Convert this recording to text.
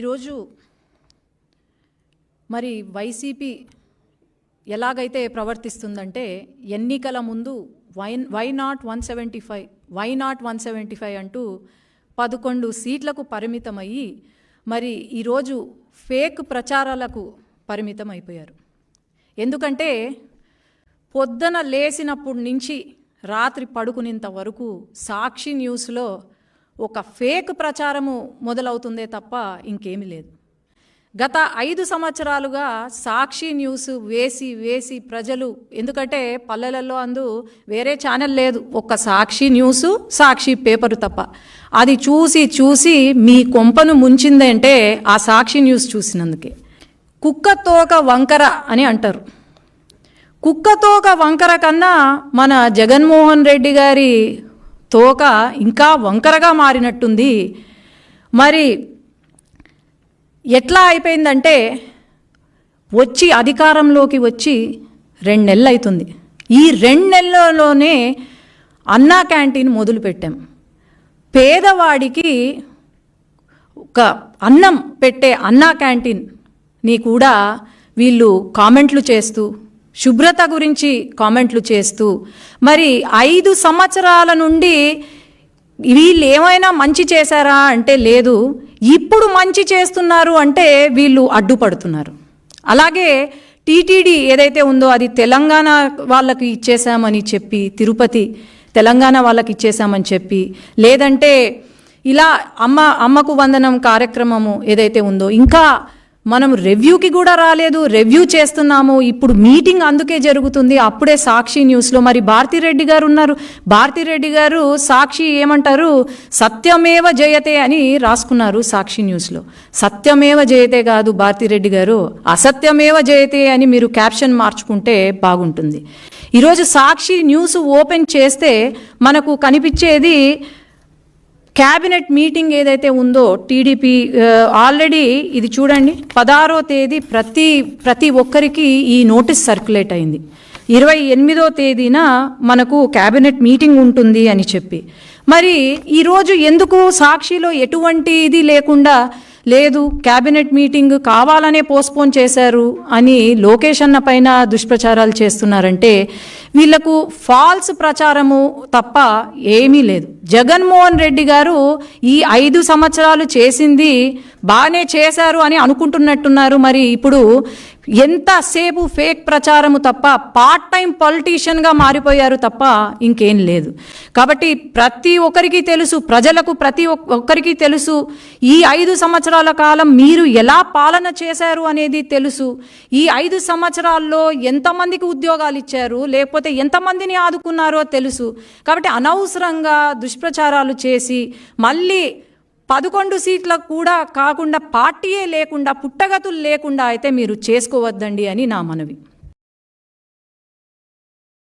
ఈరోజు మరి వైసీపీ ఎలాగైతే ప్రవర్తిస్తుందంటే ఎన్నికల ముందు why why not one seventy five why not one seventy five అంటూ పదకొండు సీట్లకు పరిమితమయ్యి మరి ఈరోజు ఫేక్ ప్రచారాలకు పరిమితం అయిపోయారు ఎందుకంటే పొద్దున లేచినప్పటి నుంచి రాత్రి పడుకునేంత వరకు సాక్షి న్యూస్లో ఒక ఫేక్ ప్రచారము మొదలవుతుందే తప్ప ఇంకేమీ లేదు. గత ఐదు సంవత్సరాలుగా సాక్షి న్యూస్ వేసి వేసి ప్రజలు ఎందుకంటే పల్లెలలో అందు వేరే ఛానల్ లేదు. ఒక్క సాక్షి న్యూస్ సాక్షి పేపరు తప్ప. అది చూసి చూసి మీ కొంపను ముంచిందంటే ఆ సాక్షి న్యూస్ చూసినందుకే. కుక్క తోక వంకర అని అంటారు. కుక్కతోక వంకర కన్నా మన జగన్మోహన్ రెడ్డి గారి తోక ఇంకా వంకరగా మారినట్టుంది. మరి ఎట్లా అయిపోయిందంటే వచ్చి అధికారంలోకి వచ్చి రెండు నెలలు అవుతుంది ఈ రెండు నెలల్లోనే అన్నా క్యాంటీన్ మొదలుపెట్టాం. పేదవాడికి ఒక అన్నం పెట్టే అన్నా క్యాంటీన్ని కూడా వీళ్ళు కామెంట్లు చేస్తూ శుభ్రత గురించి కామెంట్లు చేస్తూ మరి ఐదు సంవత్సరాల నుండి వీళ్ళు ఏమైనా మంచి చేశారా అంటే లేదు ఇప్పుడు మంచి చేస్తున్నారు అంటే వీళ్ళు అడ్డుపడుతున్నారు. అలాగే టీటీడీ ఏదైతే ఉందో అది తెలంగాణ వాళ్ళకి ఇచ్చేసామని చెప్పి తిరుపతి తెలంగాణ వాళ్ళకి ఇచ్చేసామని చెప్పి లేదంటే ఇలా అమ్మ అమ్మకు వందనం కార్యక్రమము ఏదైతే ఉందో ఇంకా మనం రివ్యూకి కూడా రాలేదు రివ్యూ చేస్తున్నాము ఇప్పుడు మీటింగ్ అందుకే జరుగుతుంది అప్పుడే సాక్షి న్యూస్లో. మరి భారతిరెడ్డి గారు ఉన్నారు. భారతిరెడ్డి గారు సాక్షి ఏమంటారు? సత్యమేవ జయతే అని రాసుకున్నారు సాక్షి న్యూస్లో. సత్యమేవ జయతే కాదు భారతిరెడ్డి గారు అసత్యమేవ జయతే అని మీరు క్యాప్షన్ మార్చుకుంటే బాగుంటుంది. ఈరోజు సాక్షి న్యూస్ ఓపెన్ చేస్తే మనకు కనిపించేది క్యాబినెట్ మీటింగ్ ఏదైతే ఉందో టీడీపీ ఆల్రెడీ ఇది చూడండి పదహారో తేదీ ప్రతి ప్రతి ఒక్కరికి ఈ నోటీస్ సర్క్యులేట్ అయింది. ఇరవై ఎనిమిదో తేదీన మనకు క్యాబినెట్ మీటింగ్ ఉంటుంది అని చెప్పి. మరి ఈరోజు ఎందుకు సాక్షిలో ఎటువంటి ఇది లేకుండా లేదు క్యాబినెట్ మీటింగ్ కావాలనే పోస్ట్పోన్ చేశారు అని లోకేష్ అన్న పైన దుష్ప్రచారాలు చేస్తున్నారంటే వీళ్ళకు ఫాల్స్ ప్రచారము తప్ప ఏమీ లేదు. జగన్మోహన్ రెడ్డి గారు ఈ ఐదు సంవత్సరాలు చేసింది బాగానే చేశారు అని అనుకుంటున్నట్టున్నారు. మరి ఇప్పుడు ఎంతసేపు ఫేక్ ప్రచారము తప్ప పార్ట్ టైం పొలిటీషియన్గా మారిపోయారు తప్ప ఇంకేం లేదు. కాబట్టి ప్రతి ఒక్కరికి తెలుసు ప్రజలకు ప్రతి ఒక్కరికి తెలుసు ఈ ఐదు సంవత్సరాల కాలం మీరు ఎలా పాలన చేశారు అనేది తెలుసు. ఈ ఐదు సంవత్సరాల్లో ఎంతమందికి ఉద్యోగాలు ఇచ్చారు లేకపోతే ఎంతమందిని ఆదుకున్నారో తెలుసు. కాబట్టి అనవసరంగా దుష్ప్రచారాలు చేసి మళ్ళీ పదకొండు సీట్లకు కూడా కాకుండా పార్టీయే లేకుండా పుట్టగతులు లేకుండా అయితే మీరు చేసుకోవద్దండి అని నా మనవి.